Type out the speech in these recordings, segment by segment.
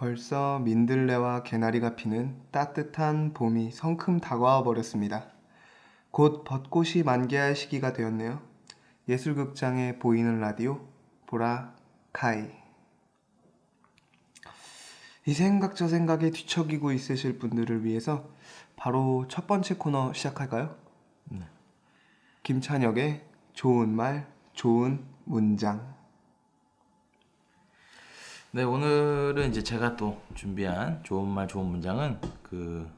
벌써 민들레와 개나리가 피는 따뜻한 봄이 성큼 다가와 버렸습니다. 곧 벚꽃이 만개할 시기가 되었네요. 예술극장에 보이는 라디오 보라 카이. 이 생각 저 생각에 뒤척이고 있으실 분들을 위해서 바로 첫 번째 코너 시작할까요? 김찬혁의 좋은 말, 좋은 문장. 네, 오늘은 이제 제가 또 준비한 좋은 말 좋은 문장은 그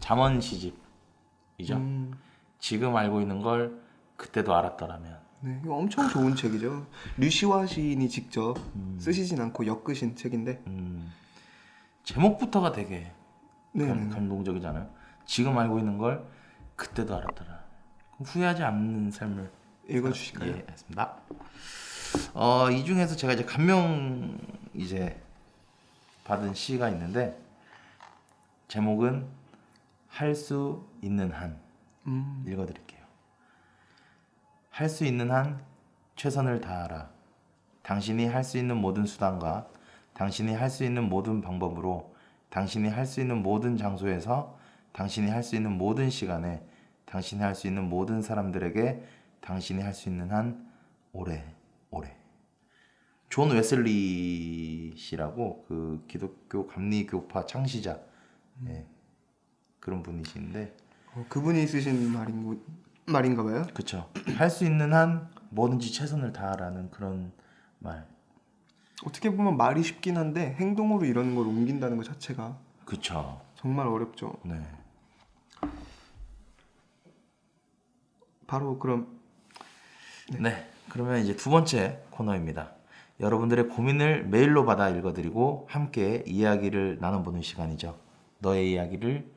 잠언 시집이죠. 음, 지금 알고 있는 걸 그때도 알았더라면. 네, 이거 엄청 좋은 책이죠. 류시화 시인이 직접 쓰시진 않고 엮으신 책인데, 음, 제목부터가 되게 네, 감, 감동적이잖아요. 지금 알고 있는 걸 그때도 알았더라. 후회하지 않는 삶을 읽어주실까요? 예, 했습니다. 어, 이 중에서 제가 이제 감명 이제 받은 시가 있는데 제목은 할 수 있는 한 음, 읽어드릴게요. 할 수 있는 한 최선을 다하라. 당신이 할 수 있는 모든 수단과 당신이 할 수 있는 모든 방법으로 당신이 할 수 있는 모든 장소에서 당신이 할 수 있는 모든 시간에 당신이 할 수 있는 모든 사람들에게 당신이 할 수 있는 한 오래 오래. 존 웨슬리 씨라고 그 기독교 감리교파 창시자 예, 그런 분이신데 어, 그분이 쓰신 말인, 말인가 봐요. 그쵸. 할수 있는 한 뭐든지 최선을 다하라는 그런 말. 어떻게 보면 말이 쉽긴 한데 행동으로 이런 걸 옮긴다는 것 자체가 그쵸. 정말 어렵죠. 네. 바로 그럼 네. 그러면 이제 두 번째 코너입니다. 여러분들의 고민을 메일로 받아 읽어드리고 함께 이야기를 나눠보는 시간이죠. 너의 이야기를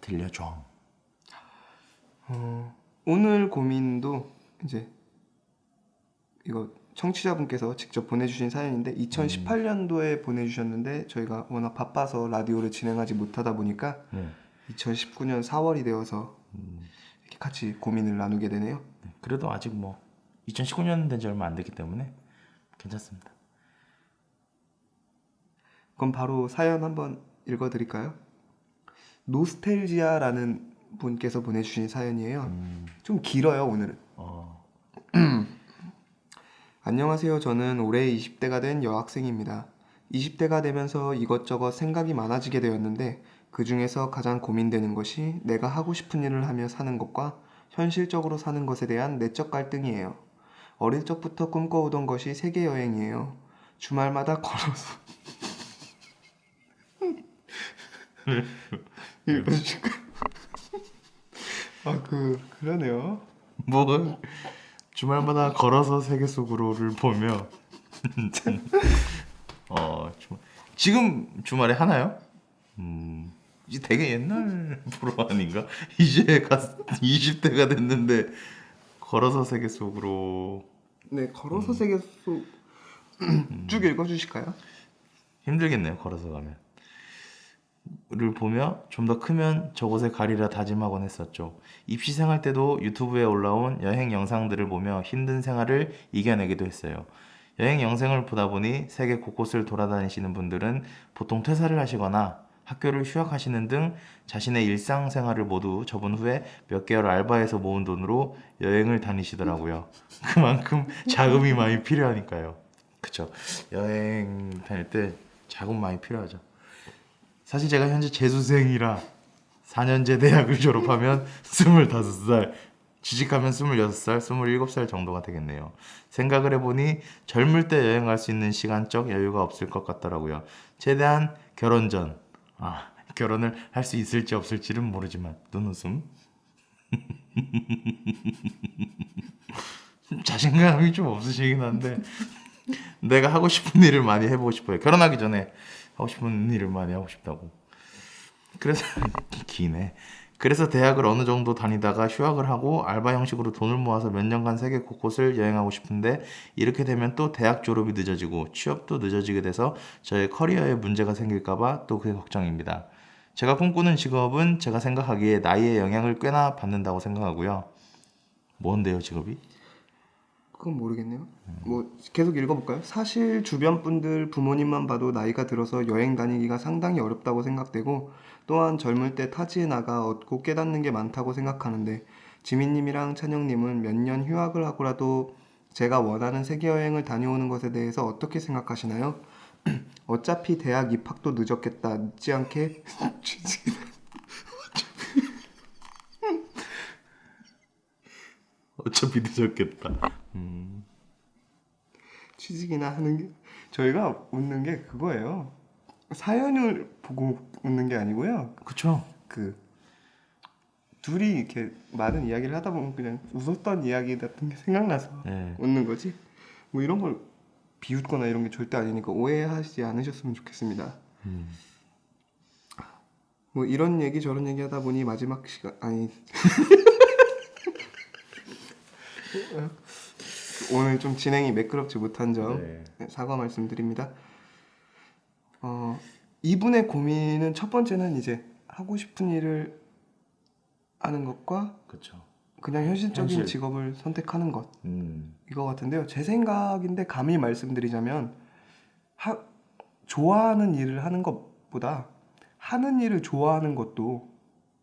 들려줘. 어, 오늘 고민도 이제 이거 청취자분께서 직접 보내주신 사연인데 2018년도에 보내주셨는데 저희가 워낙 바빠서 라디오를 진행하지 못하다 보니까 네. 2019년 4월이 되어서 이렇게 같이 고민을 나누게 되네요. 네. 그래도 아직 뭐 2019년 된 지 얼마 안 됐기 때문에 괜찮습니다. 그럼 바로 사연 한번 읽어드릴까요? 노스텔지아라는 분께서 보내주신 사연이에요. 좀 길어요 오늘은. 어, 안녕하세요. 저는 올해 20대가 된 여학생입니다. 20대가 되면서 이것저것 생각이 많아지게 되었는데 그 중에서 가장 고민되는 것이 내가 하고 싶은 일을 하며 사는 것과 현실적으로 사는 것에 대한 내적 갈등이에요. 어릴 적부터 꿈꿔오던 것이 세계 여행이에요. 주말마다 걸어서 읽어주실까요? 아그 그러네요. 뭐 주말마다 걸어서 세계 속으로를 보며 어 주- 지금 주말에 하나요? 음 이제 되게 옛날 프로 아닌가? 이제 가 20대가 됐는데 걸어서 세계 속으로 네, 걸어서 세계 속쭉 읽어주실까요? 힘들겠네요 걸어서 가면 를 보며 좀 더 크면 저곳에 가리라 다짐하곤 했었죠. 입시 생활 때도 유튜브에 올라온 여행 영상들을 보며 힘든 생활을 이겨내기도 했어요. 여행 영상을 보다 보니 세계 곳곳을 돌아다니시는 분들은 보통 퇴사를 하시거나 학교를 휴학하시는 등 자신의 일상 생활을 모두 접은 후에 몇 개월 알바해서 모은 돈으로 여행을 다니시더라고요. 그만큼 자금이 많이 필요하니까요. 그쵸. 여행 다닐 때 자금 많이 필요하죠. 사실 제가 현재 재수생이라 4년제 대학을 졸업하면 25살, 취직하면 26살, 27살 정도가 되겠네요. 생각을 해보니 젊을 때 여행 갈수 있는 시간적 여유가 없을 것 같더라고요. 최대한 결혼 전, 아, 결혼을 할 수 있을지 없을지는 모르지만, 눈웃음. 자신감이 좀 없으시긴 한데, 내가 하고 싶은 일을 많이 해보고 싶어요. 결혼하기 전에 하고 싶은 일을 많이 하고 싶다고. 그래서 기네. 그래서 대학을 어느 정도 다니다가 휴학을 하고 알바 형식으로 돈을 모아서 몇 년간 세계 곳곳을 여행하고 싶은데 이렇게 되면 또 대학 졸업이 늦어지고 취업도 늦어지게 돼서 저의 커리어에 문제가 생길까봐 또 그게 걱정입니다. 제가 꿈꾸는 직업은 제가 생각하기에 나이의 영향을 꽤나 받는다고 생각하고요. 뭔데요, 직업이? 그건 모르겠네요. 뭐 계속 읽어볼까요? 사실 주변 분들 부모님만 봐도 나이가 들어서 여행 다니기가 상당히 어렵다고 생각되고 또한 젊을 때 타지에 나가 얻고 깨닫는 게 많다고 생각하는데 지민님이랑 찬영님은 몇 년 휴학을 하고라도 제가 원하는 세계 여행을 다녀오는 것에 대해서 어떻게 생각하시나요? 어차피 대학 입학도 늦었겠다. 늦지 않게 취직 어차피 늦었겠다. 음. 취직이나 하는 게 저희가 웃는 게 그거예요. 사연을 보고 웃는 게 아니고요. 그쵸? 그 둘이 이렇게 많은 이야기를 하다 보면 그냥 웃었던 이야기 같은 게 생각나서 네. 웃는 거지. 뭐 이런 걸 비웃거나 이런 게 절대 아니니까 오해하시지 않으셨으면 좋겠습니다. 음. 뭐 이런 얘기 저런 얘기 하다 보니 마지막 시간 아니 오늘 좀 진행이 매끄럽지 못한 점 네. 네, 사과 말씀드립니다. 어, 이분의 고민은 첫 번째는 이제 하고 싶은 일을 하는 것과 그쵸. 그냥 현실적인 현실. 직업을 선택하는 것 음. 이거 같은데요. 제 생각인데 감히 말씀드리자면 하, 좋아하는 일을 하는 것보다 하는 일을 좋아하는 것도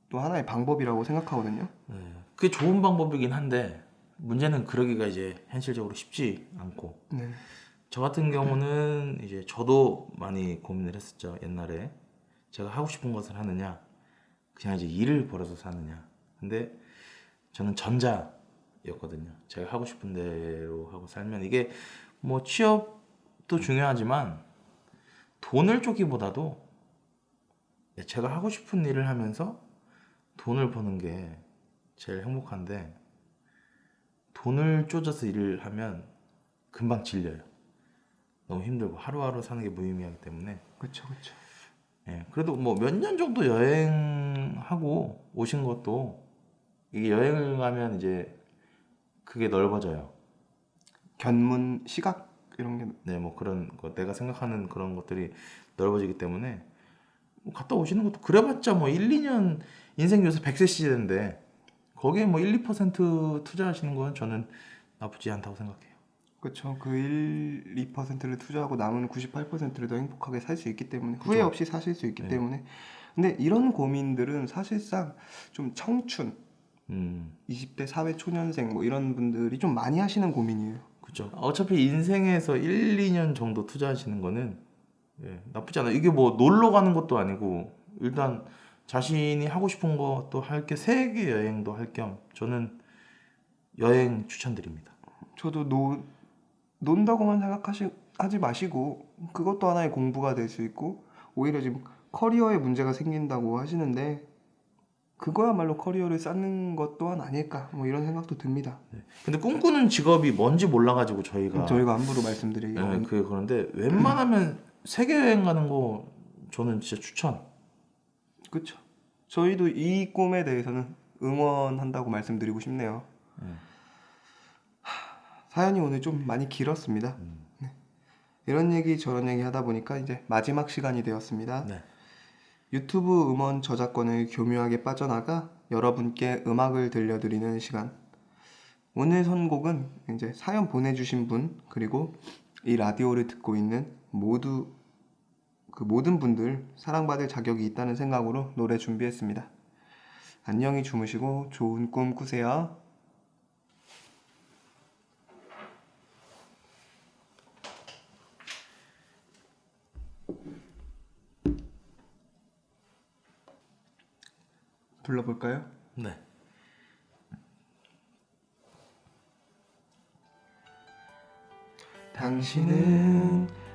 또 하나의 방법이라고 생각하거든요. 네. 그게 좋은 방법이긴 한데 문제는 그러기가 이제 현실적으로 쉽지 않고. 네. 저 같은 경우는 이제 저도 많이 고민을 했었죠 옛날에. 제가 하고 싶은 것을 하느냐 그냥 이제 일을 벌어서 사느냐. 근데 저는 전자였거든요. 제가 하고 싶은 대로 하고 살면 이게 뭐 취업도 중요하지만 돈을 쫓기보다도 제가 하고 싶은 일을 하면서 돈을 버는 게 제일 행복한데 돈을 쫓아서 일을 하면 금방 질려요. 너무 힘들고 하루하루 사는 게 무의미하기 때문에 그렇죠, 그렇죠. 예, 그래도 뭐 몇 년 정도 여행하고 오신 것도 이게 여행을 가면 이제 그게 넓어져요. 견문, 시각 이런 게 네, 뭐 그런 거 내가 생각하는 그런 것들이 넓어지기 때문에 뭐 갔다 오시는 것도 그래봤자 뭐 1, 2년 인생 요새 100세 시대인데 거기에 뭐 1, 2% 투자하시는 건 저는 나쁘지 않다고 생각해요. 그렇죠. 그 1, 2%를 투자하고 남은 98%를 더 행복하게 살 수 있기 때문에 후회 그죠. 없이 사실 수 있기 네. 때문에 근데 이런 고민들은 사실상 좀 청춘, 음. 20대 사회 초년생 뭐 이런 분들이 좀 많이 하시는 고민이에요. 그죠. 어차피 인생에서 1, 2년 정도 투자하시는 거는 예, 나쁘지 않아요. 이게 뭐 놀러 가는 것도 아니고 일단 자신이 하고 싶은 것도 할 게 세계 여행도 할 겸 저는 여행 추천드립니다. 저도 노, 논다고만 생각하시 하지 마시고 그것도 하나의 공부가 될 수 있고 오히려 지금 커리어에 문제가 생긴다고 하시는데 그거야말로 커리어를 쌓는 것 또한 아닐까 뭐 이런 생각도 듭니다. 근데 꿈꾸는 직업이 뭔지 몰라가지고 저희가 저희가 함부로 말씀드리기 예, 어렵- 그게 그런데 웬만하면 세계 여행 가는 거 저는 진짜 추천. 그렇죠. 저희도 이 꿈에 대해서는 응원한다고 말씀드리고 싶네요. 음. 하, 사연이 오늘 좀 많이 길었습니다. 음. 네. 이런 얘기 저런 얘기 하다 보니까 이제 마지막 시간이 되었습니다. 네. 유튜브 음원 저작권을 교묘하게 빠져나가 여러분께 음악을 들려드리는 시간. 오늘 선곡은 이제 사연 보내주신 분 그리고 이 라디오를 듣고 있는 모두 그 모든 분들 사랑받을 자격이 있다는 생각으로 노래 준비했습니다. 안녕히 주무시고 좋은 꿈 꾸세요. 불러볼까요? 네. 당신은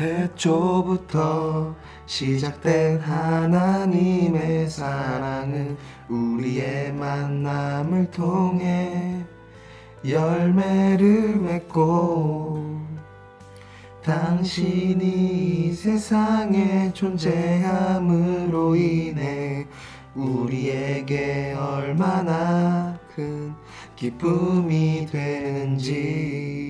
태초부터 시작된 하나님의 사랑은 우리의 만남을 통해 열매를 맺고 당신이 이 세상에 존재함으로 인해 우리에게 얼마나 큰 기쁨이 되는지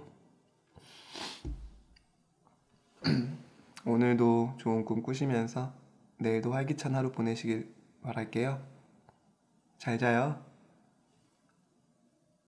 오늘도 좋은 꿈 꾸시면서 내일도 활기찬 하루 보내시길 바랄게요. 잘 자요.